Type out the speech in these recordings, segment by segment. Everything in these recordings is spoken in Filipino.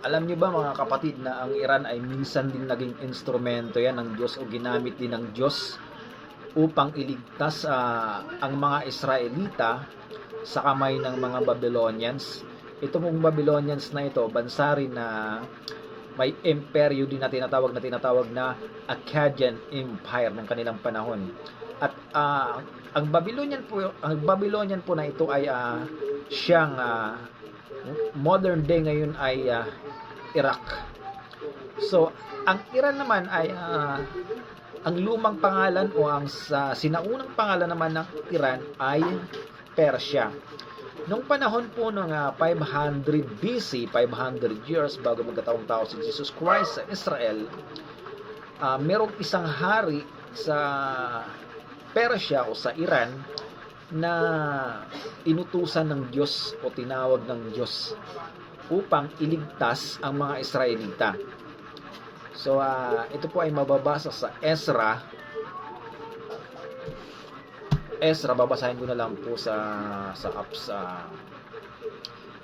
Alam niyo ba mga kapatid na ang Iran ay minsan din naging instrumento yan ng Diyos o ginamit din ng Diyos upang iligtas ah, ang mga Israelita sa kamay ng mga Babylonians. Ito mong Babylonians na ito, bansa rin na may imperyo din na tinatawag na tinatawag na Akkadian Empire ng kanilang panahon. At ah, ang Babylonian po ang Babylonian po na ito ay ah, siyang ah, modern day ngayon ay ah, Iraq. So, ang Iran naman ay ah, ang lumang pangalan o ang sa sinaunang pangalan naman ng Iran ay Persia. Nung panahon po ng ah, 500 BC, 500 years bago magkatawang tao si Jesus Christ sa Israel, ah, merong isang hari sa Persia o sa Iran na inutusan ng Diyos o tinawag ng Diyos upang iligtas ang mga Israelita. So, ah, ito po ay mababasa sa Ezra. Ezra, babasahin ko na lang po sa sa apps. ah.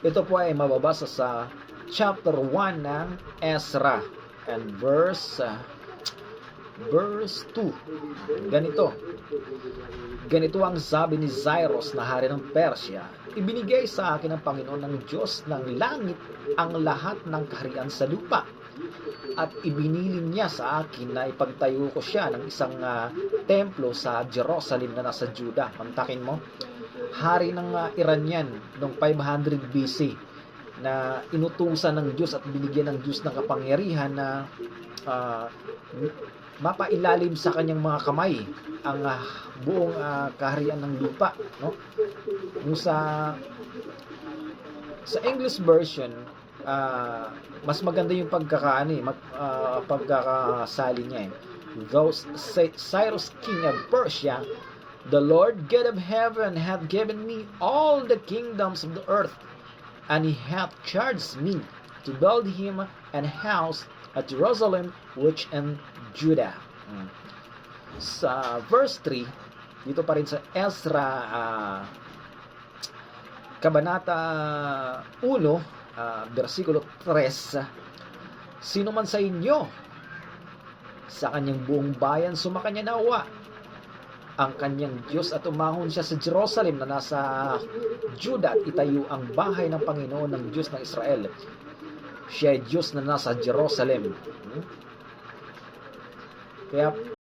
ito po ay mababasa sa chapter 1 ng Ezra and verse ah, verse 2. Ganito. Ganito ang sabi ni Cyrus na hari ng Persia, Ibinigay sa akin ng Panginoon ng Diyos ng langit ang lahat ng kaharian sa lupa. At ibinilin niya sa akin na ipagtayo ko siya ng isang ah, templo sa Jerusalem na nasa Juda. Mantakin mo, hari ng ah, Iran noong 500 BC na inutusan ng Diyos at binigyan ng Diyos ng kapangyarihan na ah, mapailalim sa kanyang mga kamay ang ah, buong ah, kaharian ng lupa no Kung sa sa English version ah, mas maganda yung pagkakaano eh, mag, ah, pagkakasali niya eh. Those Cyrus king of Persia the Lord God of heaven hath given me all the kingdoms of the earth and he hath charged me to build him an house at Jerusalem which in Judah. Mm. Sa verse 3, dito pa rin sa Ezra ah, Kabanata 1, ah, versikulo 3, Sino man sa inyo sa kanyang buong bayan sumakanya nawa ang kanyang Diyos at umahon siya sa Jerusalem na nasa Judah at itayo ang bahay ng Panginoon ng Diyos ng Israel. Siya ay Diyos na nasa Jerusalem. Hmm? Kaya